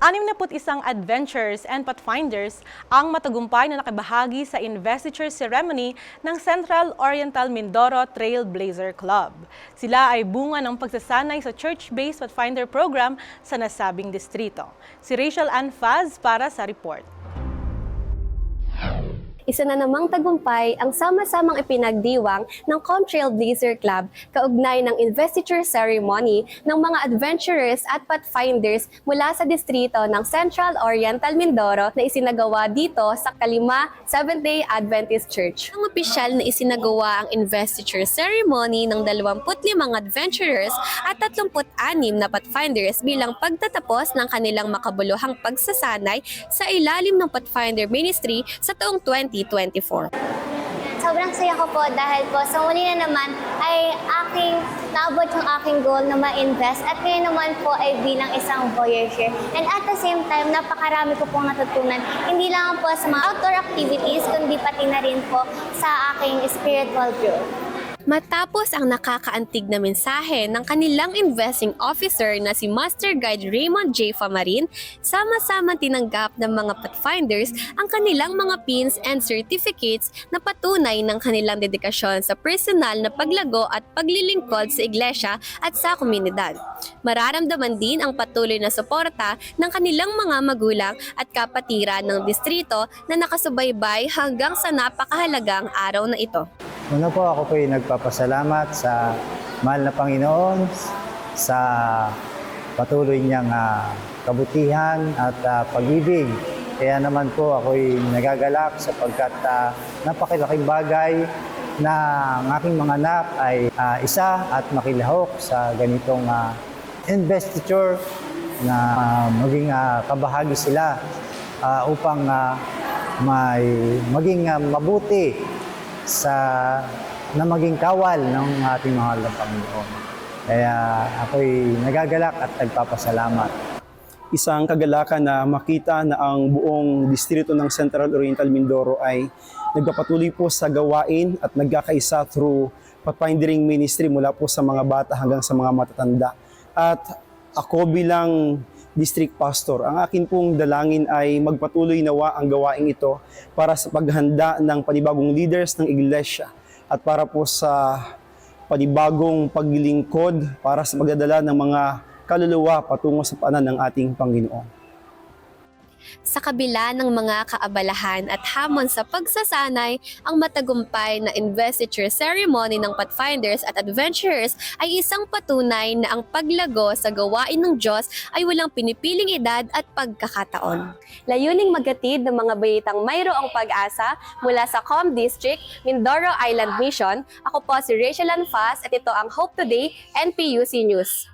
61 adventurers and pathfinders ang matagumpay na nakibahagi sa investiture ceremony ng Central Oriental Mindoro Trailblazer Club. Sila ay bunga ng pagsasanay sa church-based pathfinder program sa nasabing distrito. Si Rachel Ann Faz para sa report. Isa na namang tagumpay ang sama-samang ipinagdiwang ng Comtrail Blazer Club kaugnay ng investiture ceremony ng mga adventurers at pathfinders mula sa distrito ng Central Oriental Mindoro na isinagawa dito sa Kalima Seventh-day Adventist Church. Ang opisyal na isinagawa ang investiture ceremony ng 25 adventurers at 36 na pathfinders bilang pagtatapos ng kanilang makabuluhang pagsasanay sa ilalim ng Pathfinder Ministry sa taong 2024. Sobrang saya ko po dahil po sa muli na naman ay aking naabot yung aking goal na ma-invest at ngayon naman po ay bilang isang voyager. And at the same time, napakarami ko pong natutunan. Hindi lang po sa mga outdoor activities, kundi pati na rin po sa aking spiritual growth. Matapos ang nakakaantig na mensahe ng kanilang investing officer na si Master Guide Raymond J. Famarin, sama-sama tinanggap ng mga pathfinders ang kanilang mga pins and certificates na patunay ng kanilang dedikasyon sa personal na paglago at paglilingkod sa iglesia at sa komunidad. Mararamdaman din ang patuloy na suporta ng kanilang mga magulang at kapatiran ng distrito na nakasubaybay hanggang sa napakahalagang araw na ito. Una po ako po ay nagpapasalamat sa mahal na Panginoon sa patuloy niyang ah, kabutihan at ah, pag-ibig. Kaya naman po ako'y nagagalak sapagkat uh, napakilaking bagay na ang aking mga anak ay ah, isa at makilahok sa ganitong ah, investiture na ah, maging ah, kabahagi sila ah, upang ah, may maging ah, mabuti sa na maging kawal ng ating mahal na Panginoon. Kaya ako'y nagagalak at nagpapasalamat. isang kagalakan na makita na ang buong distrito ng Central Oriental Mindoro ay nagpapatuloy po sa gawain at nagkakaisa through pathfindering ministry mula po sa mga bata hanggang sa mga matatanda. At ako bilang district pastor, ang akin pong dalangin ay magpatuloy nawa ang gawain ito para sa paghanda ng panibagong leaders ng iglesia at para po sa panibagong paglilingkod para sa pagdadala ng mga kaluluwa patungo sa paanan ng ating Panginoon. Sa kabila ng mga kaabalahan at hamon sa pagsasanay, ang matagumpay na investiture ceremony ng Pathfinders at Adventurers ay isang patunay na ang paglago sa gawain ng Diyos ay walang pinipiling edad at pagkakataon. Layuning magatid ng mga bayitang mayroong pag-asa mula sa Com District, Mindoro Island Mission. Ako po si Rachel Anfas at ito ang Hope Today, NPUC News.